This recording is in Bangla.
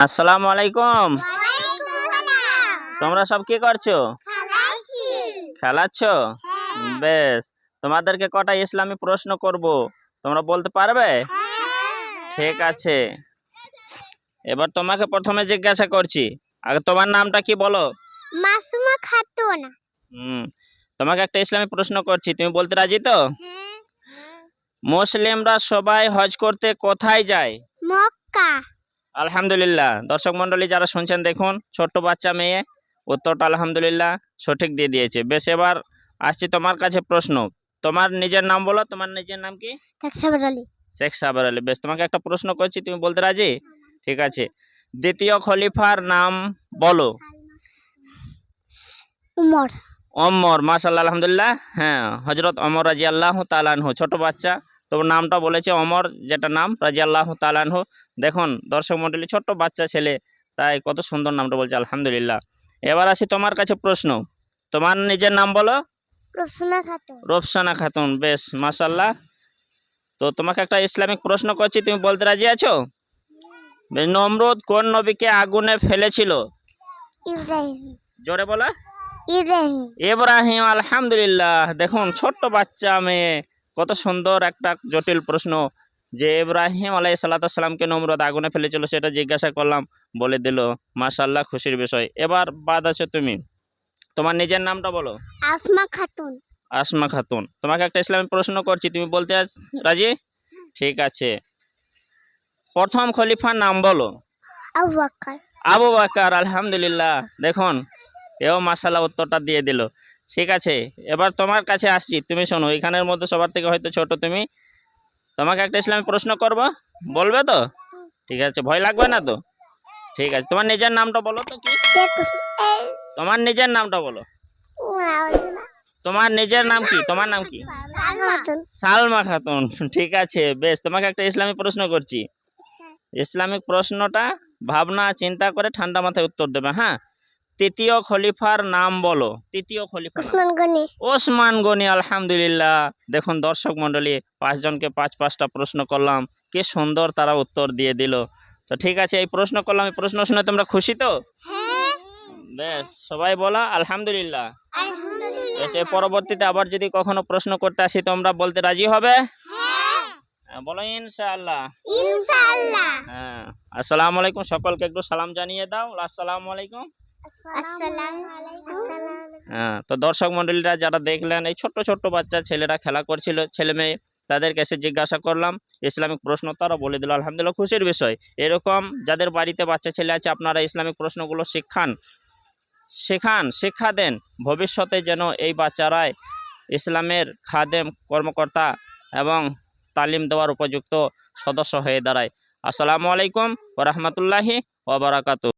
আসসালামু আলাইকুম। তোমরা সব কি করছ? খেলাচ্ছ। বেশ। তোমাদেরকে কটা ইসলামী প্রশ্ন করব তোমরা বলতে পারবে? ঠিক আছে। এবার তোমাকে প্রথমে জিজ্ঞাসা করছি। আগে তোমার নামটা কি বলো? মাসুমা খাতুন। হুম। তোমাকে একটা ইসলামী প্রশ্ন করছি তুমি বলতে রাজি তো? মুসলিমরা সবাই হজ করতে কোথায় যায়? মক্কা। আলহামদুলিল্লাহ। দর্শক মন্ডলী যারা শুনছেন দেখুন ছোট্ট বাচ্চা মেয়ে উত্তরটা আলহামদুলিল্লাহ সঠিক দিয়ে দিয়েছে। বেশ এবার আসছি তোমার কাছে প্রশ্ন। তোমার নিজের নাম বলো তোমার নিজের নাম কি? শেখ সাবার আলী। বেশ তোমাকে একটা প্রশ্ন করছি তুমি বলতে রাজি? ঠিক আছে। দ্বিতীয় খলিফার নাম বলো। উমর। অমর মাশাল্লাহ আলহামদুলিল্লাহ। হ্যাঁ হজরত অমর রাজি আল্লাহ তালানহ ছোট বাচ্চা। তোমার নামটা বলেছে অমর যেটা নাম রাজি আল্লাহ তালানহ দেখুন দর্শক মন্ডলী ছোট্ট বাচ্চা ছেলে তাই কত সুন্দর নামটা বলছে আলহামদুলিল্লাহ। এবার আসি তোমার কাছে প্রশ্ন। তোমার নিজের নাম বলো? রোফসানা খাতুন। বেশ মাশাল্লাহ তো তোমাকে একটা ইসলামিক প্রশ্ন করছি তুমি বলতে রাজি আছো? নমরুদ কোন নবীকে আগুনে ফেলেছিল? জোরে বলা। ইব্রাহিম। ইব্রাহিম আলহামদুলিল্লাহ। দেখুন ছোট্ট বাচ্চা মেয়ে কত সুন্দর একটা জটিল প্রশ্ন যে ইব্রাহিম আলাই সাল্লাতামকে নমরদ আগুনে ফেলেছিল সেটা জিজ্ঞাসা করলাম বলে দিল মাশাল্লাহ খুশির বিষয়। এবার বাদ আছো তুমি। তোমার নিজের নামটা বলো। আসমা খাতুন। আসমা খাতুন। তোমাকে একটা ইসলামিক প্রশ্ন করছি তুমি বলতে রাজি? ঠিক আছে। প্রথম খলিফার নাম বলো। আবু বকর। আবু বাকার আলহামদুলিল্লাহ। দেখুন এও মাসাল্লাহ উত্তরটা দিয়ে দিল। ঠিক আছে এবার তোমার কাছে আসছি। তুমি শোনো এখানের মধ্যে সবার থেকে হয়তো ছোট তুমি। তোমাকে একটা ইসলামী প্রশ্ন করব। বলবে তো? ঠিক আছে ভয় লাগবে না তো? ঠিক আছে তোমার নিজের নামটা বলো তো কি? তোমার নিজের নামটা বলো। তোমার নিজের নাম কি? তোমার নাম কি? সালমা খাতুন। সালমা খাতুন ঠিক আছে বেশ তোমাকে একটা ইসলামিক প্রশ্ন করছি। ইসলামিক প্রশ্নটা ভাবনা চিন্তা করে ঠান্ডা মাথায় উত্তর দেবে হ্যাঁ? তৃতীয় খলিফার নাম বলো। তৃতীয় খলিফা উসমান গনি। ওসমান গনি আলহামদুলিল্লাহ। দেখুন দর্শক মণ্ডলী পাঁচজনকে পাঁচ পাঁচটা প্রশ্ন করলাম। কি সুন্দর তারা উত্তর দিয়ে দিল। তো ঠিক আছে এই প্রশ্ন করলাম এই প্রশ্ন শুনে তোমরা খুশি তো? হ্যাঁ। বেশ সবাই বলা আলহামদুলিল্লাহ। এর পরবর্তীতে আবার যদি কখনো প্রশ্ন করতে আসি তোমরা বলতে রাজি হবে? হ্যাঁ। হ্যাঁ, বলো ইনশাআল্লাহ। ইনশাআল্লাহ। হ্যাঁ আসসালামু আলাইকুম সকলকে একটু সালাম জানিয়ে দাও। আসসালামু আলাইকুম। হ্যাঁ তো দর্শক মণ্ডলীরা যারা দেখলেন, এই ছোট্ট ছোট্ট বাচ্চা ছেলেরা খেলা করছিল, ছেলে মেয়ে, তাদেরকে এসে জিজ্ঞাসা করলাম, ইসলামিক প্রশ্ন তারা বলে দিল, আলহামদুলিল্লাহ, খুশির বিষয়। এরকম যাদের বাড়িতে বাচ্চা ছেলে আছে, আপনারা ইসলামিক প্রশ্নগুলো শিক্ষান। শেখান, শিক্ষা দেন, ভবিষ্যতে যেন এই বাচ্চারাই ইসলামের খাদেম কর্মকর্তা এবং তালিম দেওয়ার উপযুক্ত সদস্য হয়ে দাঁড়ায়। আসসালামু আলাইকুম ওরহমতুল্লাহি ওবরাকাতু